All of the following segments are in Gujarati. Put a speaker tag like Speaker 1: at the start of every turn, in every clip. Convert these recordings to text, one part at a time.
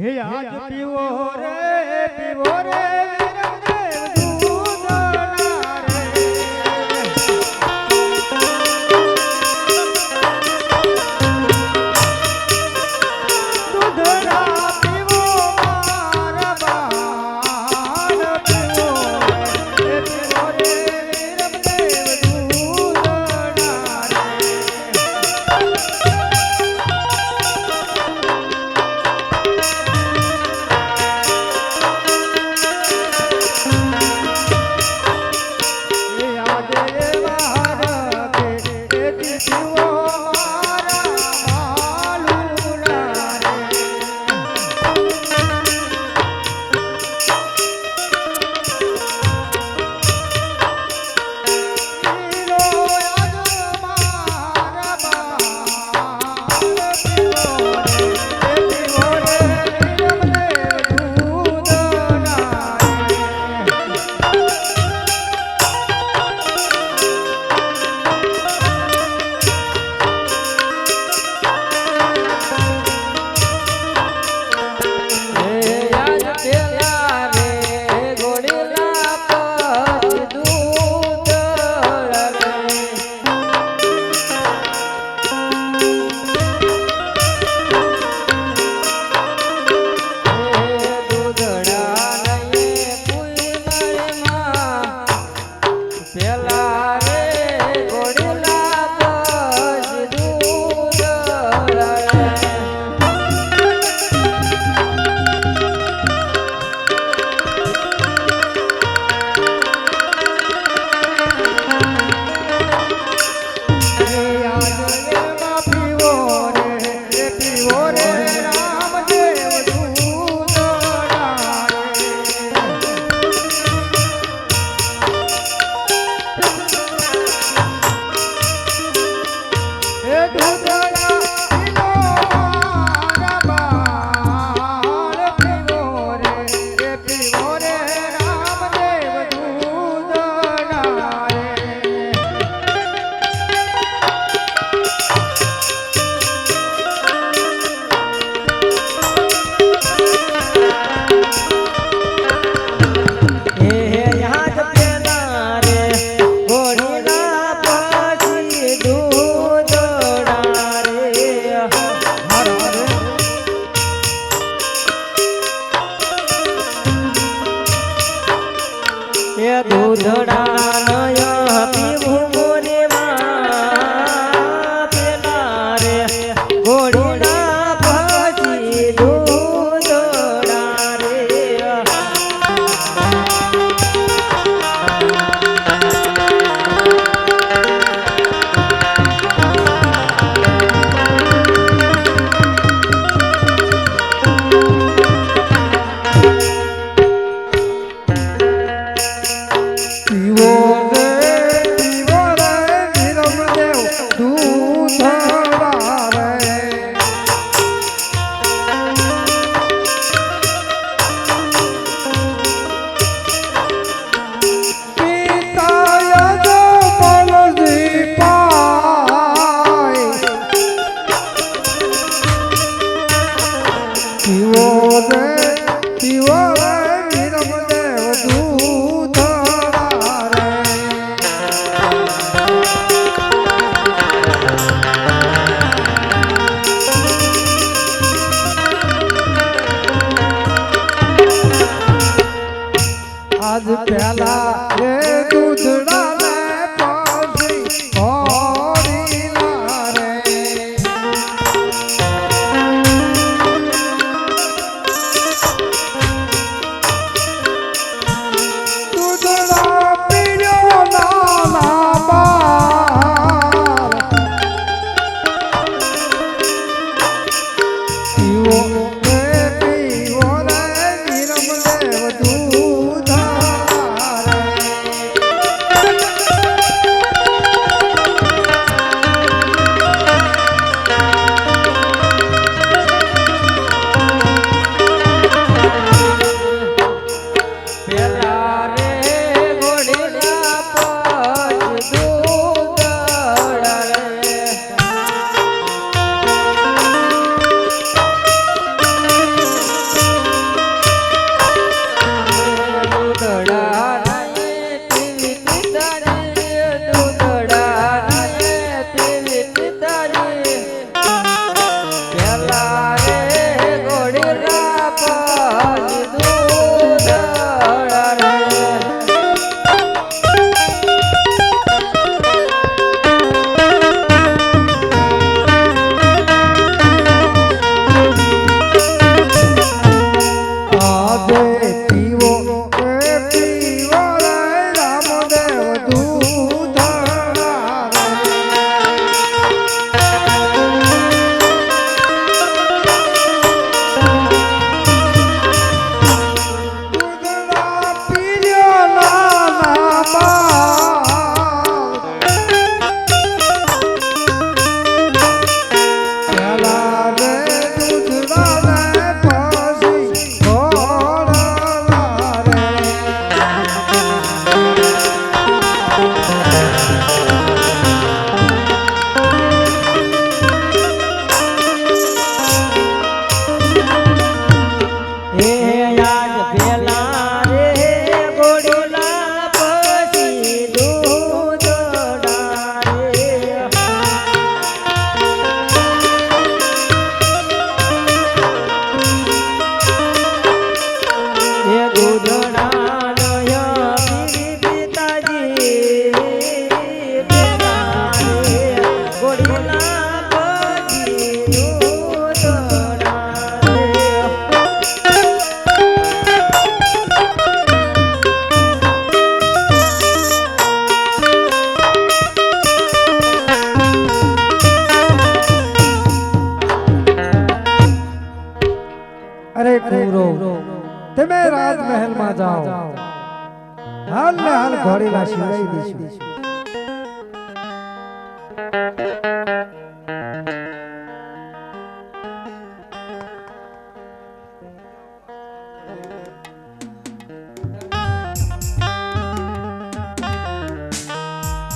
Speaker 1: હે આજ પીવો રે પીવો રે.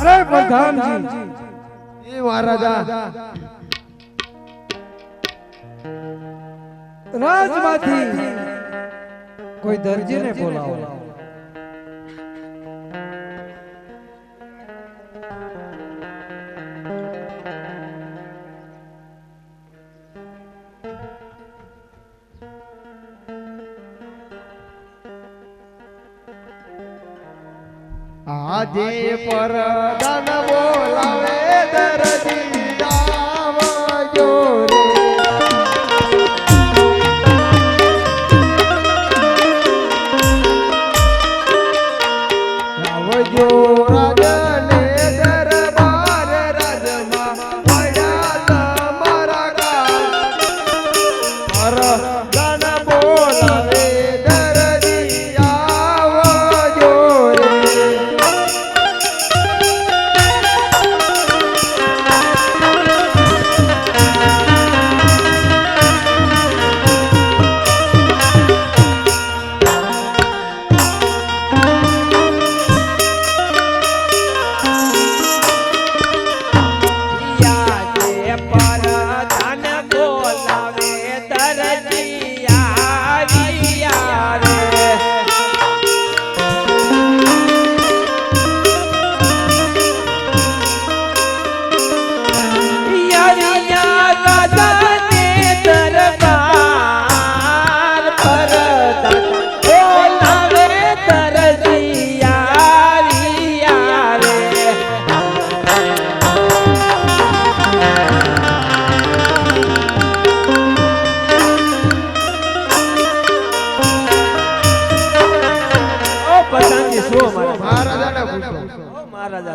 Speaker 1: અરે પ્રધાનજી
Speaker 2: એ મહારાજા.
Speaker 1: રાજમાંથી કોઈ દરજીને બોલાવો.
Speaker 2: આજે પરદાન બોલાવે દરજી.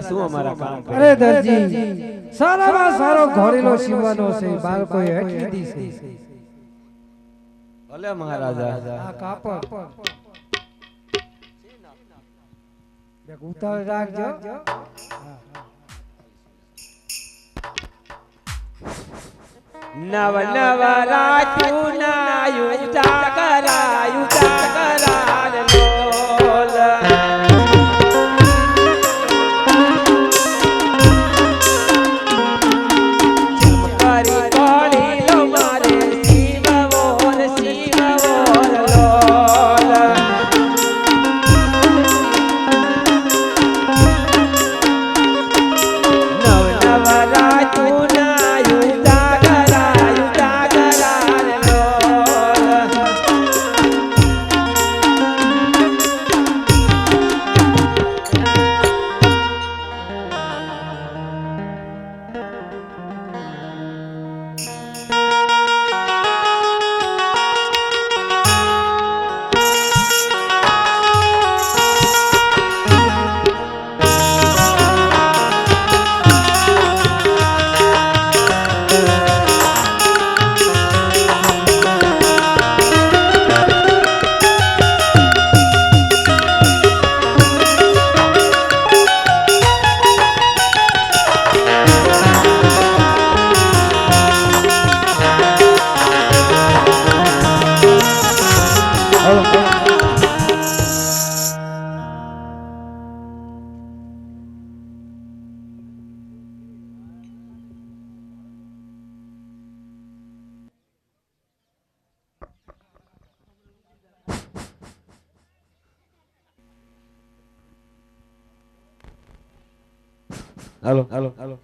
Speaker 3: શું અમારા કામ
Speaker 1: અરે દરજી સારામાં સારો ઘોરેલો સીવવાનો છે બાળકો હેઠ લીધી છે.
Speaker 3: ભલે મહારાજા.
Speaker 1: આ કાપડ. ઉતાવળ રાખજો.
Speaker 3: નવ નવ રાખ્યું નાયું જાગરાયું
Speaker 2: હાલો હાલો હાલો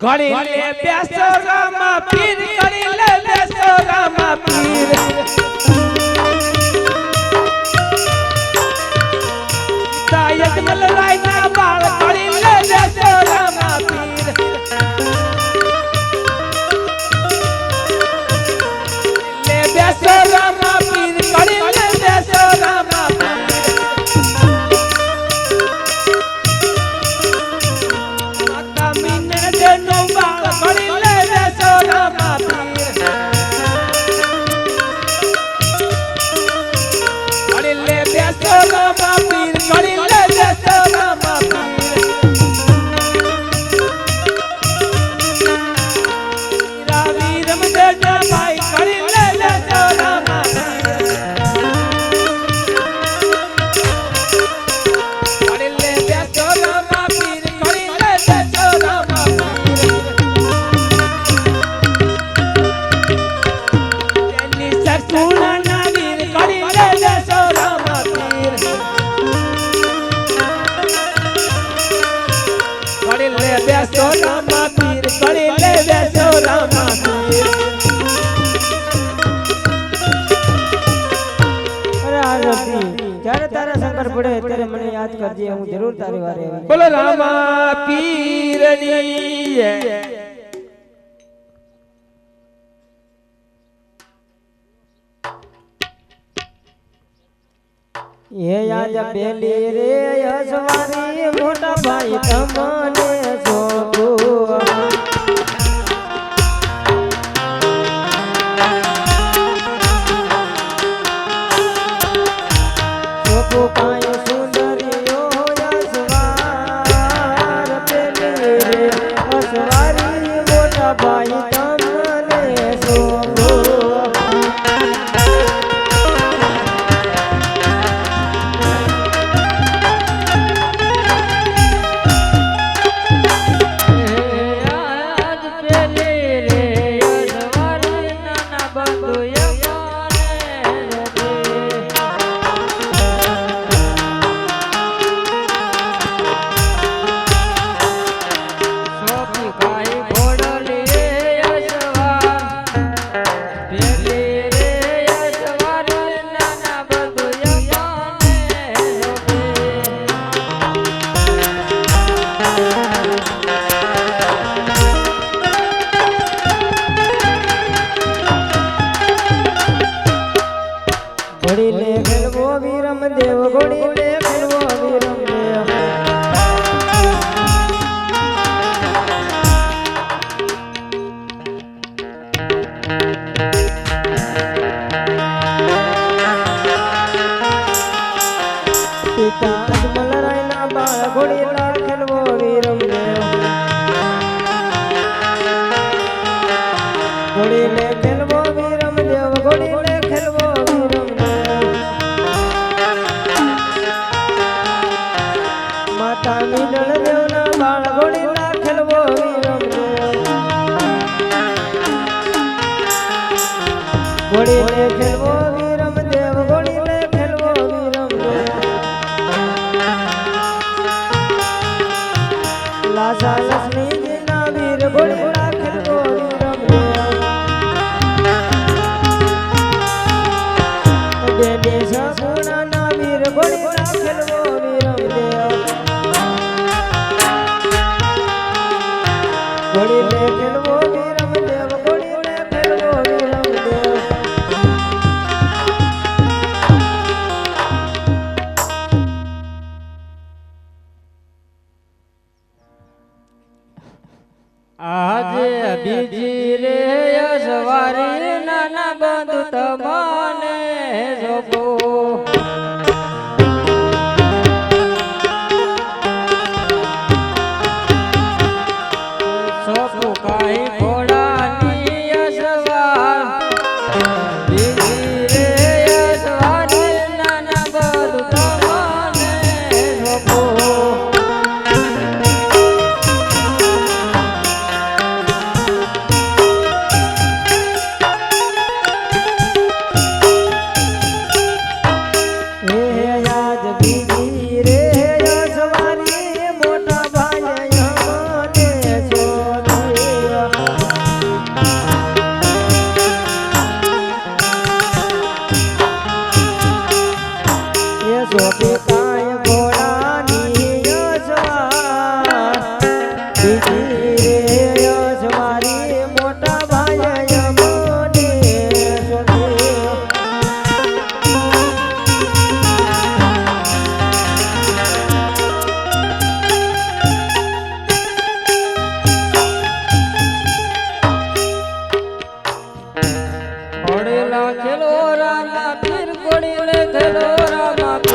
Speaker 3: ઘડી લે બેસો રામા પીર ઘડી લે બેસો રામા પીર. તાયક મલરાય ના બાળ ઘડી લે બેસો રામા પીર. લે બેસો એ
Speaker 4: યાદ પેલી રે યશવારી મોટા ભાઈ તમને જો
Speaker 3: આજે બીજી રે સવારી નાના બંધ તમાર ઘડેલા ખેલો રામા પીર
Speaker 4: ઘોડી લે
Speaker 3: ખેલો રામા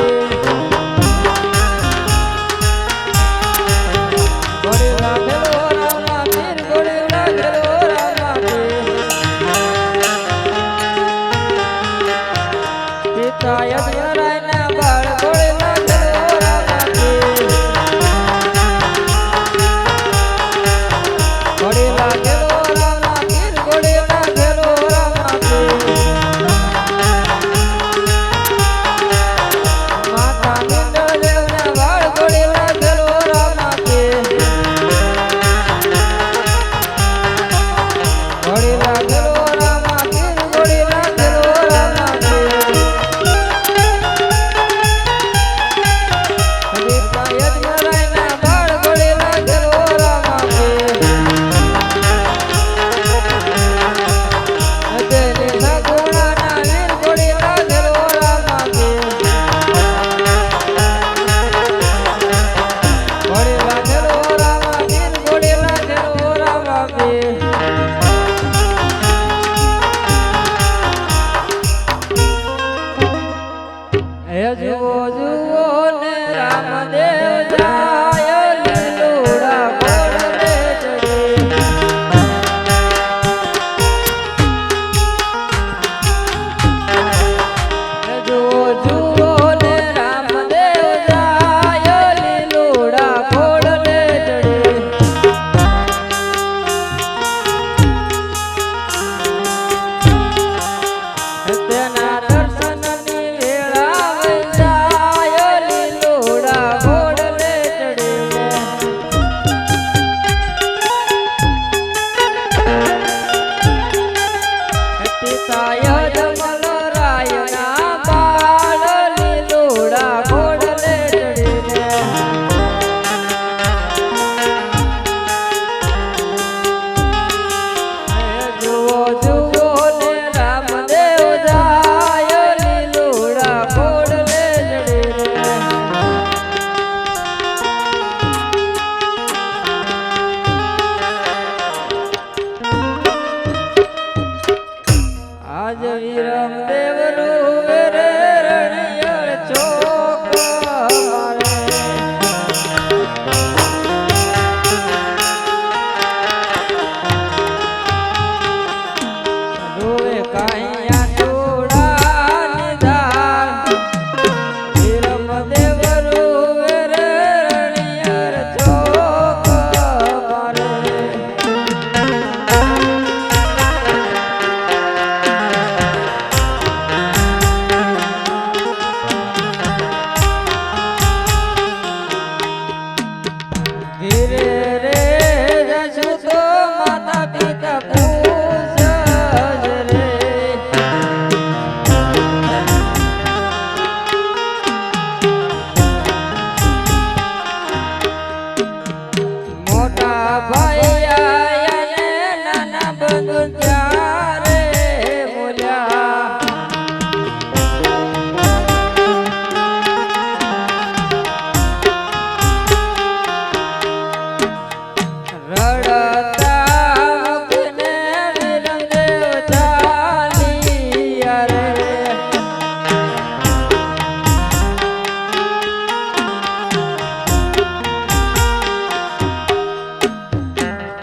Speaker 4: હે જુઓ જુઓ ને રામદેવ જા. saya